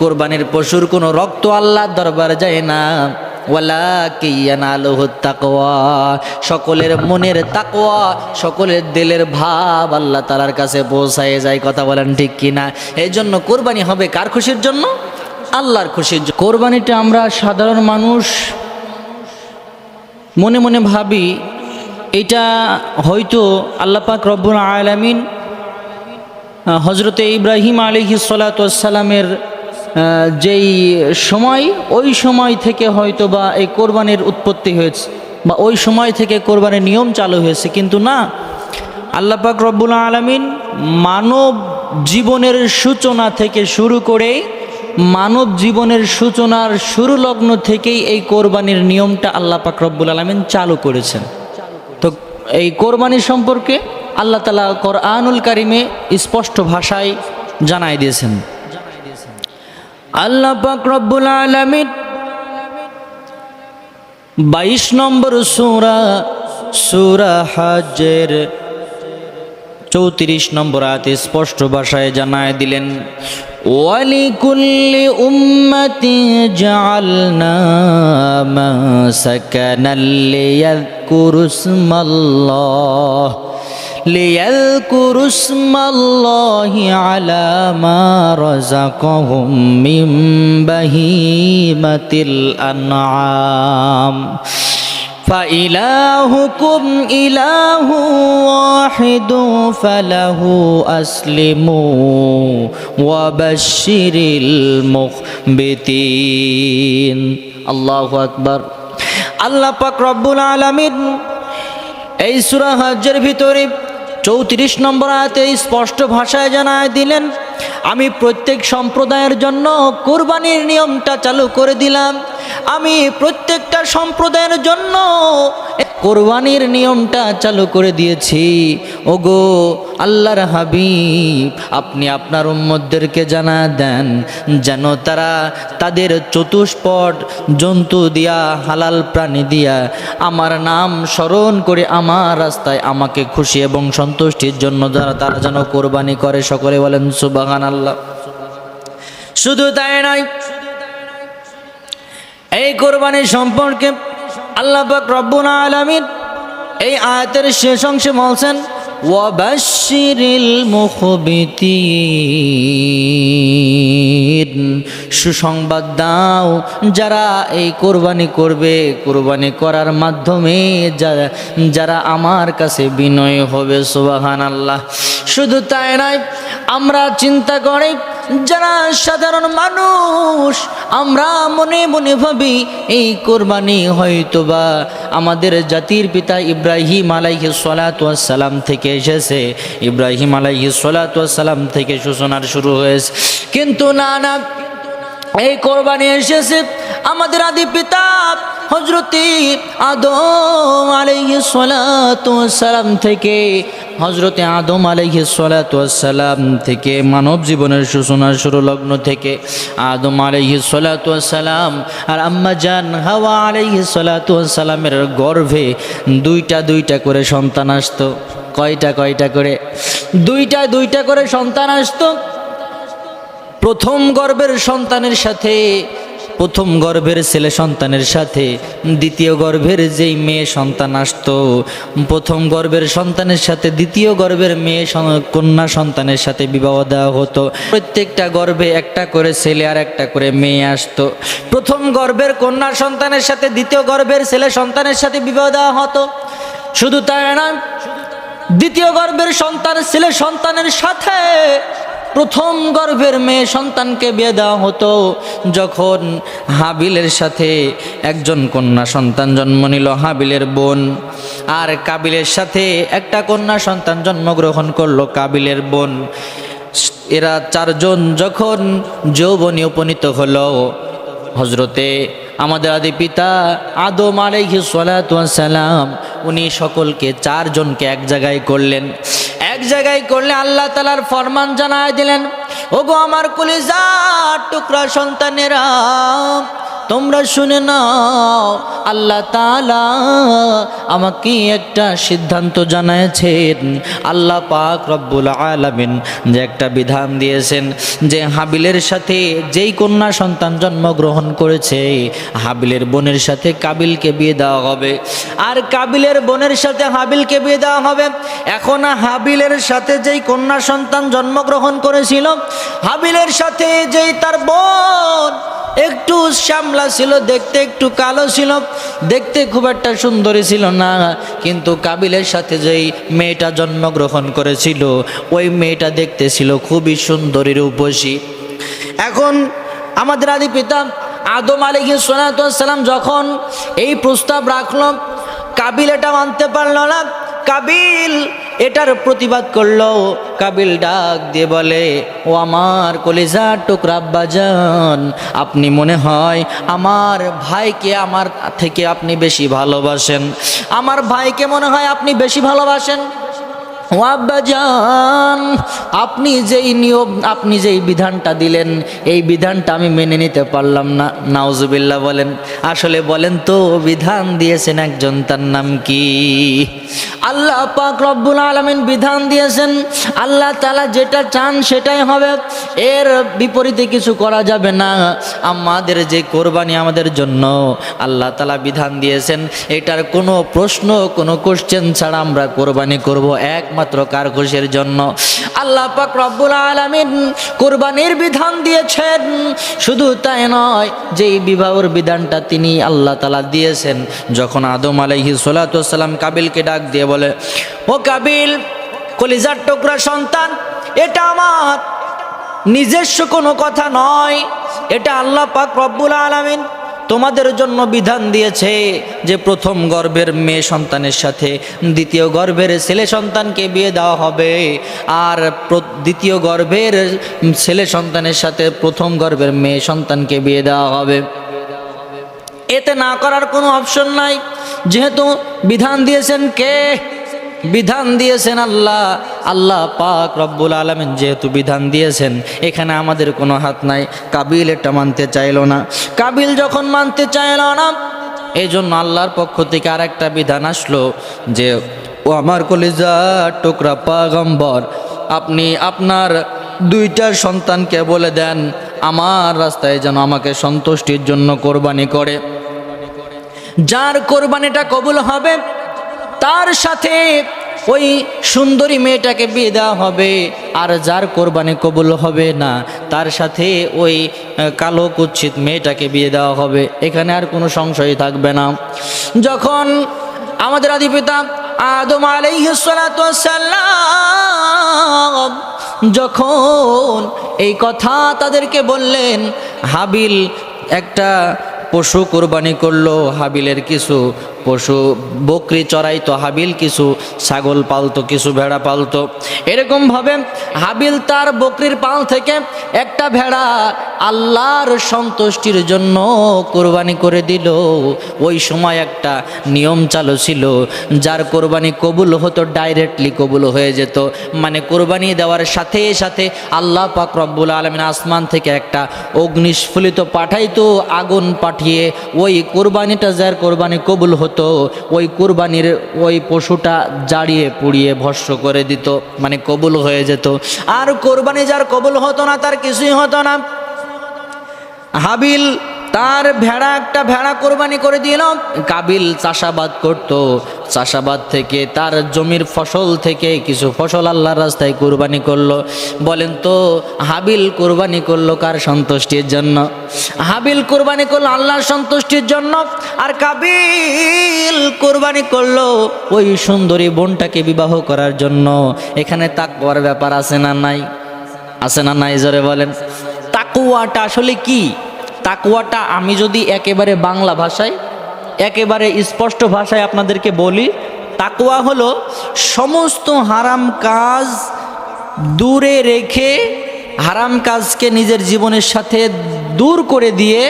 কোরবানির পশুর কোনো রক্ত আল্লাহর দরবার যায় না। সকলের মনের তাকওয়া, সকলের দিলের ভাব আল্লাহ তালার কাছে পৌঁছায় যায়। কথা বলেন ঠিক কিনা? এই জন্য কোরবানি হবে কার খুশির জন্য? আল্লাহর খুশির জন্য। কোরবানিটা আমরা সাধারণ মানুষ মনে মনে ভাবি, এটা হয়তো আল্লাপাক রব্বুল আলামিন হজরতে ইব্রাহিম আলিহি সালাতামের যেই সময়, ওই সময় থেকে হয়তো বা এই কোরবানির উৎপত্তি হয়েছে বা ওই সময় থেকে কোরবানির নিয়ম চালু হয়েছে। কিন্তু না আল্লাপাক রব্বুল আলমিন মানব জীবনের সূচনা থেকে শুরু করে মানব জীবনের সূচনার শুরু লগ্ন থেকেই এই কোরবানির নিয়মটা আল্লাহ পাক রব্বুল আলমিন চালু করেছেন। তো এই কোরবানি সম্পর্কে আল্লাহ তালা কোরআনুল কারিমে স্পষ্ট ভাষায় জানাই দিয়েছেন। আল্লাহ পাক রব্বুল আলমিন বাইশ নম্বর সুরা সুরা হাজের চৌত্রিশ নম্বর আয়াতে স্পষ্ট ভাষায় জানায় দিলেন, ওয়ালিকুল্লি উম্মতি জাআলনা মাসাকানাল লিয়াযকুরু ইসমাল্লাহ ليذكروا اسم الله على ما رزقهم من بهيمة الأنعام فإلهكم إله واحد فله أسلموا وبشر المخبتين الله أكبر আল্লাহ পাক রব্বুল আলামিন এই সূরা হজ্জের ভিতরে চৌত্রিশ নম্বর আয়াতে স্পষ্ট ভাষায় জানায় দিলেন, আমি প্রত্যেক সম্প্রদায়ের জন্য কোরবানির নিয়মটা চালু করে দিলাম। আমি প্রত্যেকটা সম্প্রদায়ের জন্য কোরবানির নিয়মটা চালু করে দিয়েছি। ওগো আল্লাহর হাবিব, আপনি আপনার উম্মদদেরকে জানা দেন, যেন তারা তাদের চতুষ্পট জন্তু দিয়া, হালাল প্রাণী দিয়া আমার নাম স্মরণ করে আমার রাস্তায় আমাকে খুশি এবং সন্তুষ্টির জন্য যারা তারা যেন কোরবানি করে, সকলে বলেন সুবাহান আল্লাহ শুধু তাই নয় এই কোরবানি সম্পর্কে আল্লাহ পাক রব্বুল আলামিন এই আয়াতের শেষ অংশে বলছেন সুসংবাদ দাও, যারা এই কোরবানি করবে, কোরবানি করার মাধ্যমে যারা যারা আমার কাছে বিনয় হবে সুবাহান আল্লাহ শুধু তাই নয়, আমরা চিন্তা করি যারা সাধারণ মানুষ, আমরা মনে মনে ভাবি এই কোরবানি হয়তোবা আমাদের জাতির পিতা ইব্রাহিম আলাইহি সালাম থেকে এসেছে। ইব্রাহিম আলাইহি সালাম থেকে সূচনার শুরু হয়েছে। কিন্তু না না এই কোরবানি এসেছে আমাদের আদি পিতা হজরতি আদম আলাইহি সালাম থেকে। হজরতে আদম আলাইহি সালাম থেকে, মানব জীবনের সূচনা শুরু লগ্ন থেকে। আদম আলাইহি সালাম আর আম্মা জান হাওয়া আলাইহি সালামের গর্ভে দুইটা দুইটা করে সন্তান আসতো। কয়টা কয়টা করে? দুইটা দুইটা করে সন্তান আসতো। প্রথম গর্ভের সন্তানের সাথে, প্রথম গর্ভের ছেলে সন্তানের সাথে, দ্বিতীয় গর্ভের যেই মেয়ে সন্তান আসতো, প্রথম গর্ভের সন্তানের সাথে, দ্বিতীয় গর্ভের মেয়ে কন্যা সন্তানের সাথে বিবাহ দেওয়া হতো। প্রত্যেকটা গর্ভে একটা করে ছেলে আর একটা করে মেয়ে আসতো। প্রথম গর্ভের কন্যা সন্তানের সাথে, দ্বিতীয় গর্ভের ছেলে সন্তানের সাথে বিবাহ দেওয়া হতো। শুধু তাই না দ্বিতীয় গর্ভের সন্তান, ছেলে সন্তানের সাথে প্রথম গর্ভের মেয়ে সন্তানকে বিয়ে দেওয়া হতো যখন হাবিলের সাথে একজন কন্যা সন্তান জন্ম নিল, হাবিলের বোন। আর কাবিলের সাথে একটা কন্যা সন্তান জন্মগ্রহণ করল, কাবিলের বোন। এরা চারজন যখন যৌবনে উপনীত হলো হজরতে আমাদের আদি পিতা আদম আলাইহি সালাম, উনি সকলকে চারজনকে এক জায়গায় করলেন। এক জায়গায় করলে আল্লাহ তালার ফরমান জানায় দিলেন ওগো আমার কলিজার টুকরা সন্তানেরা তোমরা শুনে নাও, আল্লাহ তালা আমাকে একটা সিদ্ধান্ত জানাইছেন আল্লাহ পাক রব্বুল আলামিন যে একটা বিধান দিয়েছেন যে হাবিলের সাথে যেই কন্যা সন্তান জন্মগ্রহণ করেছে, হাবিলের বোনের সাথে কাবিলকে বিয়ে দেওয়া হবে। আর কাবিলের বোনের সাথে হাবিলকে বিয়ে দেওয়া হবে। এখন হাবিলের সাথে যেই কন্যা সন্তান জন্মগ্রহণ করেছিল, হাবিলের সাথে যেই তার বোন একটু শ্যামলা ছিল, দেখতে একটু কালো ছিল, দেখতে খুব একটা সুন্দরী ছিল না। কিন্তু কাবিলের সাথে যেই মেয়েটা জন্মগ্রহণ করেছিল, ওই মেয়েটা দেখতে ছিল খুবই সুন্দরী রূপসী। এখন আমাদের আদি পিতা আদম আলিহি সালাম যখন এই প্রস্তাব রাখল, কাবিল এটা মানতে পারল না। কাবিল এটার প্রতিবাদ করল। কাবিল ডাক দিয়ে বলে, ও আমার কলিজার টুকরা বাজান আপনি মনে হয় আমার ভাইকে আমার থেকে আপনি বেশি ভালোবাসেন। আমার ভাইকে মনে হয় আপনি বেশি ভালোবাসেন। আব্বাজান আপনি যেই নিয়ম, আপনি যেই বিধানটা দিলেন, এই বিধানটা আমি মেনে নিতে পারলাম না। নাউজুবিল্লাহ বলেন, আসলে বলেন তো, বিধান দিয়েছেন একজন, তার নাম কি? আল্লাহ পাক রব্বুল আলমিন বিধান দিয়েছেন, আল্লাহ তালা যেটা চান সেটাই হবে, এর বিপরীতে কিছু করা যাবে না। আমাদের যে কোরবানি আমাদের জন্য, আল্লাহ তালা বিধান দিয়েছেন, এটার কোনো প্রশ্ন, কোনো কোশ্চেন ছাড়া আমরা কোরবানি করব একমাত্র কার খুশির জন্য। আল্লাহ পাক রব্বুল আলমিন কোরবানির বিধান দিয়েছেন, শুধু তাই নয় যে বিবাহর বিধানটা তিনি আল্লাহ তালা দিয়েছেন, যখন আদম আলাইহি সালাম কাবিলকে ডাক দিয়ে বলে, ও কাবিল, কলিজার টুকরা সন্তান, এটা আমার। নিজস্ব কোনো কথা নয়। এটা আল্লাহ পাক রব্বুল আলামিন তোমাদের জন্য বিধান দিয়েছে যে প্রথম গর্ভের মেয়ে সন্তানের সাথে দ্বিতীয় গর্ভের ছেলে সন্তানকে বিয়ে দেওয়া হবে। আর দ্বিতীয় গর্ভের ছেলে সন্তানের সাথে প্রথম গর্ভের মেয়ে সন্তানকে বিয়ে দেওয়া হবে। এতে না করার কোনো অপশন নাই। যেহেতু বিধান দিয়েছেন কে? বিধান দিয়েছেন আল্লাহ। আল্লাহ পাক রব্বুল আলমিন যেহেতু বিধান দিয়েছেন, এখানে আমাদের কোনো হাত নাই। কাবিল এটা মানতে চাইলো না। কাবিল যখন মানতে চাইল না এই জন্য আল্লাহর পক্ষ থেকে আর একটা বিধান আসলো যে, ও আমার কলিজা টুকরা পাগম্বর, আপনি আপনার দুইটা সন্তানকে বলে দেন, আমার রাস্তায় যেন আমাকে সন্তুষ্টির জন্য কোরবানি করে। যার কোরবানিটা কবুল হবে, তার সাথে ওই সুন্দরী মেয়েটাকে বিয়ে দেওয়া হবে। আর যার কোরবানি কবুল হবে না, তার সাথে ওই কালো কুচ্ছিত মেয়েটাকে বিয়ে দেওয়া হবে। এখানে আর কোনো সংশয় থাকবে না। যখন আমাদের আদিপিতা আদম আলাইহিসালাম যখন এই কথা তাদেরকে বললেন, হাবিল একটা পশু কোরবানি করল হাবিলের কিছু পশু, বকরি চড়াইতো হাবিল কিছু ছাগল পালতো, কিছু ভেড়া পালতো। এরকমভাবে হাবিল তার বকরির পাল থেকে একটা ভেড়া আল্লাহর সন্তুষ্টির জন্য কোরবানি করে দিল। ওই সময় একটা নিয়ম চালু ছিল, যার কোরবানি কবুল হতো, ডাইরেক্টলি কবুল হয়ে যেত। মানে কোরবানি দেওয়ার সাথে সাথে আল্লাহ পাক রব্বুল আলমিন আসমান থেকে একটা অগ্নিস্ফুলিত পাঠাইতো, আগুন পাঠিয়ে ওই কোরবানিটা যার কোরবানি কবুল হতো ওই কুরবানির ওই পশুটা জাড়িয়ে পুড়িয়ে ভস্য করে দিত মানে কবুল হয়ে যেত। আর কোরবানি যার কবুল হতো না, তার কিছুই হতো না। হাবিল তার ভেড়া একটা ভেড়া কোরবানি করে দিল কাবিল চাষাবাদ করত। চাষাবাদ থেকে তার জমির ফসল থেকে কিছু ফসল আল্লাহর রাস্তায় কোরবানি করল। বলেন তো, হাবিল কোরবানি করল কার সন্তুষ্টির জন্য? হাবিল কোরবানি করল আল্লাহর সন্তুষ্টির জন্য। আর কাবিল কোরবানি করল ওই সুন্দরী বোনটাকে বিবাহ করার জন্য। এখানে তাক তাকওয়ার ব্যাপার আছে না নাই? আছে না নাই? জোরে বলেন। তাকুয়াটা আসলে কি? তাকুয়াটা আমি যদি একেবারে বাংলা ভাষায়, একেবারে স্পষ্ট ভাষায় আপনাদেরকে বলি তাকুয়া হলো সমস্ত হারাম কাজ দূরে রেখে হারাম কাজকে নিজের জীবনের সাথে দূর করে দিয়ে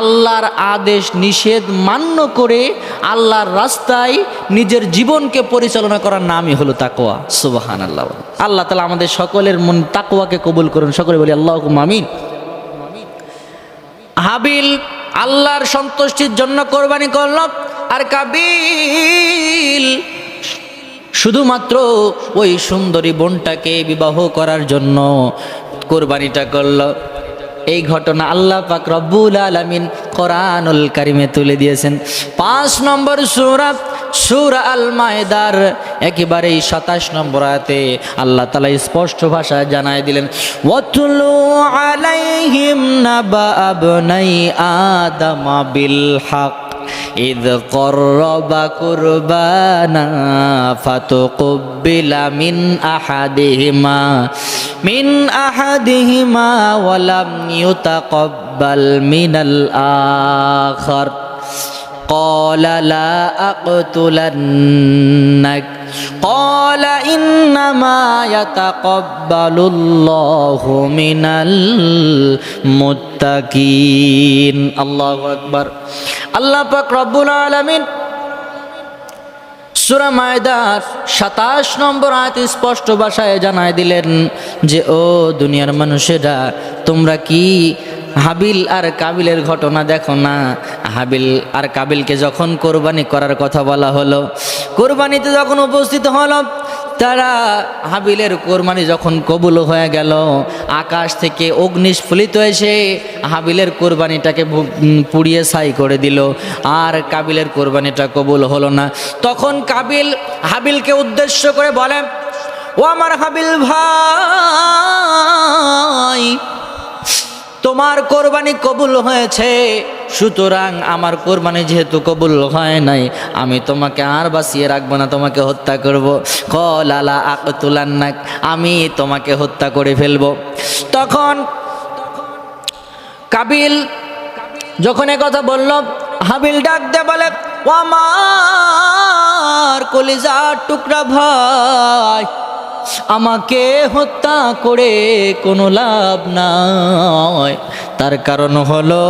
আল্লাহর আদেশ নিষেধ মান্য করে আল্লাহর রাস্তায় নিজের জীবনকে পরিচালনা করার নামই হলো তাকোয়া সুবাহান আল্লাহ আল্লাহ তালা আমাদের সকলের মন তাকোয়াকে কবুল করুন। সকলে বলি আল্লাহ আমিন। হাবিল আল্লাহর সন্তুষ্টির জন্য কোরবানি করল। আর কাবিল শুধুমাত্র ওই সুন্দরী বোনটাকে বিবাহ করার জন্য কোরবানিটা করল। এই ঘটনা আল্লাহ পাক রব্বুল আলামিন কোরআনুল কারিমে তুলে দিয়েছেন। পাঁচ নম্বর সুরা সুরা আল মায়দার একেবারেই সাতাশ নম্বর আয়াতে আল্লাহ তালা স্পষ্ট ভাষায় জানায় দিলেন ওয়াতুলু আলাইহিম নাবা আবনাই আদামা বিল হক إذ قرب قربانا فتقبل من أحدهما من أحدهما ولم يتقبل من الآخر قال لا أقتلنك قال إنما يتقبل الله من المتقين الله أكبر আল্লাহ পাক রব্বুল আলামিন সুরা মায়দার সাতাশ নম্বর আয়াত স্পষ্ট ভাষায় জানায় দিলেন যে ও দুনিয়ার মানুষেরা তোমরা কি হাবিল আর কাবিলের ঘটনা দেখো না। হাবিল আর কাবিলকে যখন কোরবানি করার কথা বলা হলো, কোরবানিতে যখন উপস্থিত হলো, তারা হাবিলের কোরবানি যখন কবুল হয়ে গেল, আকাশ থেকে অগ্নিস্ফুলিত এসে হাবিলের কোরবানিটাকে পুড়িয়ে ছাই করে দিল। আর কাবিলের কোরবানিটা কবুল হলো না। তখন কাবিল হাবিলকে উদ্দেশ্য করে বলে, ও আমার হাবিল ভাই তোমার কোরবানি কবুল হয়েছে, সুতরাং আমার কোরবানি যেহেতু কবুল হয় নাই, আমি তোমাকে আর বাঁচিয়ে রাখব না, তোমাকে হত্যা করব। কলালা আকতুলান্নাক, আমি তোমাকে হত্যা করে ফেলব। তখন কাবিল যখন কথা বলল, হাবিল ডাক দে বলে, "ও আমার কলিজার টুকরা ভাই আমাকে হত্যা করে কোনো লাভ নাই তার কারণ হলো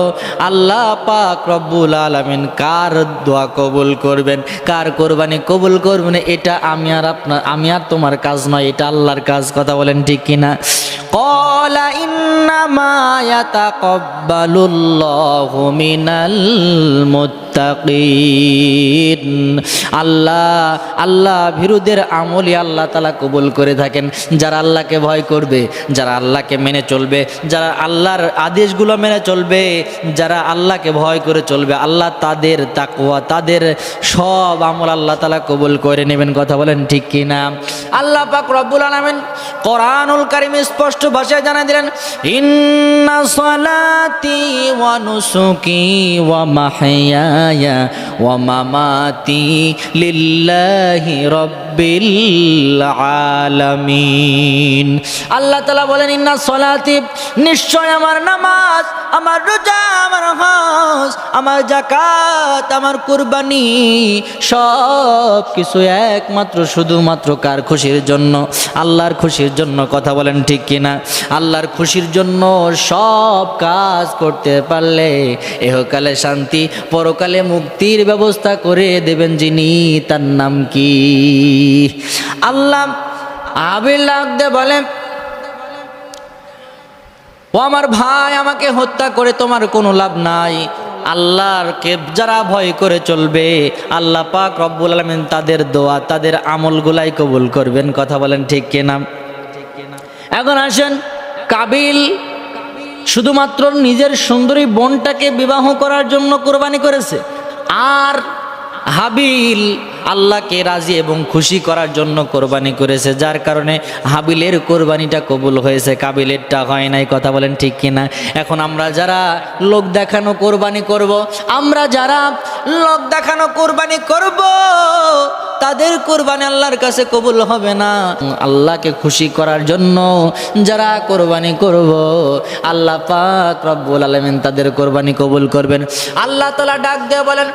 আল্লাহ পাক রব্বুল আলামিন কার দোয়া কবুল করবেন কার কোরবানি কবুল করবেন এটা আমি আর আপনার আমি আর তোমার কাজ নয় এটা আল্লাহর কাজ কথা বলেন ঠিক কিনা قال إنما يتقبل الله من المتقين আল্লাহ আল্লাহ বিরুদ্ধের আমলই আল্লাহ তালা কবুল করে থাকেন। যারা আল্লাহকে ভয় করবে, যারা আল্লাহকে মেনে চলবে, যারা আল্লাহর আদেশগুলো মেনে চলবে, যারা আল্লাহকে ভয় করে চলবে, আল্লাহ তাদের তাকুয়া তাদের সব আমল আল্লাহ তালা কবুল করে নেবেন। কথা বলেন ঠিক কি না আল্লাহ পাক রব্বুল আলামিন কোরআনুল কারিমে স্পষ্ট ভাষায় জানা দিলেন, ইন্না সালাতি ওয়া নুসুকি ওয়া মাহইয়ায়া আল্লাহ বলেন, ইন্না সালাতি, নিশ্চয় আমার নামাজ, আমার রোজা, আমার আমার জাকাত আমার কুরবানি, সব কিছু একমাত্র, শুধুমাত্র কার খুশির জন্য? আল্লাহর খুশির জন্য কথা বলেন ঠিক কিনা? আল্লাহর খুশির জন্য সব কাজ করতে পারলে এহকালে শান্তি, পরকালে মুক্তির ব্যবস্থা করে দেবেন যিনি, তার নাম কি? আল্লাহ আবিল দে বলেন, ও আমার ভাই, আমাকে হত্যা করে তোমার কোনো লাভ নাই। আল্লাহর কে যারা ভয় করে চলবে, আল্লাহ পাক রব্বুল আলমিন তাদের দোয়া, তাদের আমলগুলাই কবুল করবেন। কথা বলেন ঠিক কিনা? এখন আসেন কাবিল শুধুমাত্র নিজের সুন্দরী বোনটাকে বিবাহ করার জন্য কোরবানি করেছে আর হাবিল আল্লাহকে রাজি এবং খুশি করার জন্য কোরবানি করেছে, যার কারণে হাবিলের কোরবানিটা কবুল হয়েছে, কাবিলেরটা হয় নাই, কথা বলেন ঠিক কিনা এখন আমরা যারা লোক দেখানো কোরবানি করব। আমরা যারা লোক দেখানো কোরবানি করব তাদের কোরবানি আল্লাহর কাছে কবুল হবে না। আল্লাহকে খুশি করার জন্য যারা কোরবানি করব, আল্লাহ পাক রব্বুল আলামিন তাদের কোরবানি কবুল করবেন। আল্লাহ তাআলা ডাক দিয়ে বলেন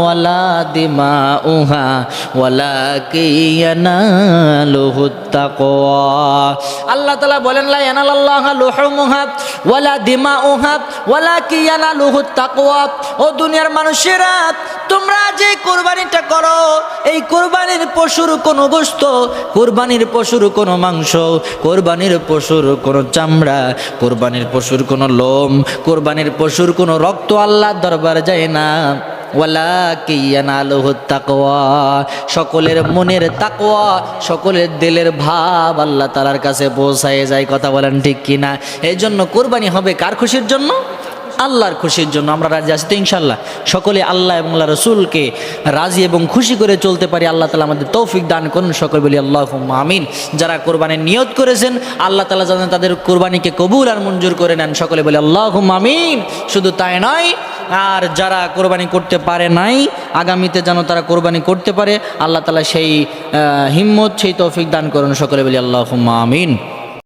ওয়ালা দিমাউহা ওয়ালাকিয়ানালুহু তাকওয়া আল্লাহ বলেন দিমা লুহুমুহা ওয়ালা কিয়ানা ওয়ালাকিয়ানালুহু তাকওয়া। ও দুনিয়ার মানুষেরা, তোমরা যে কোরবানিটা করো, এই কোরবানির পশুর কোনো গোস্ত, কোরবানির পশুর কোনো মাংস, কোরবানির পশুর কোনো চামড়া, কোরবানির পশুর কোনো লোম, কোরবানির পশুর কোনো রক্ত আল্লাহ দরবার যায় না। ওয়ালা সকলের মনের তাকওয়া, সকলের দিলের ভাব আল্লাহ তালার কাছে পৌঁছায় যায়, কথা বলেন ঠিক কিনা? এই জন্য কোরবানি হবে কার খুশির জন্য? আল্লাহর খুশির জন্য, আমরা রাজি আছি তো ইনশাল্লাহ সকলে আল্লাহ এবং আল্লাহ রসুলকে রাজি এবং খুশি করে চলতে পারি, আল্লাহ তালা আমাদের তৌফিক দান করুন, সকল বলি আল্লাহ আমিন। যারা কোরবানির নিয়ত করেছেন, আল্লাহ তালা যেন তাদের কোরবানিকে কবুল আর মঞ্জুর করে নেন, সকলে বলি আল্লাহ আমিন। শুধু তাই নয় আর যারা কোরবানি করতে পারে নাই, আগামীতে যেন তারা কোরবানি করতে পারে, আল্লাহ তালা সেই হিম্মত, সেই তৌফিক দান করুন। সকলে বলি আল্লাহ আমিন।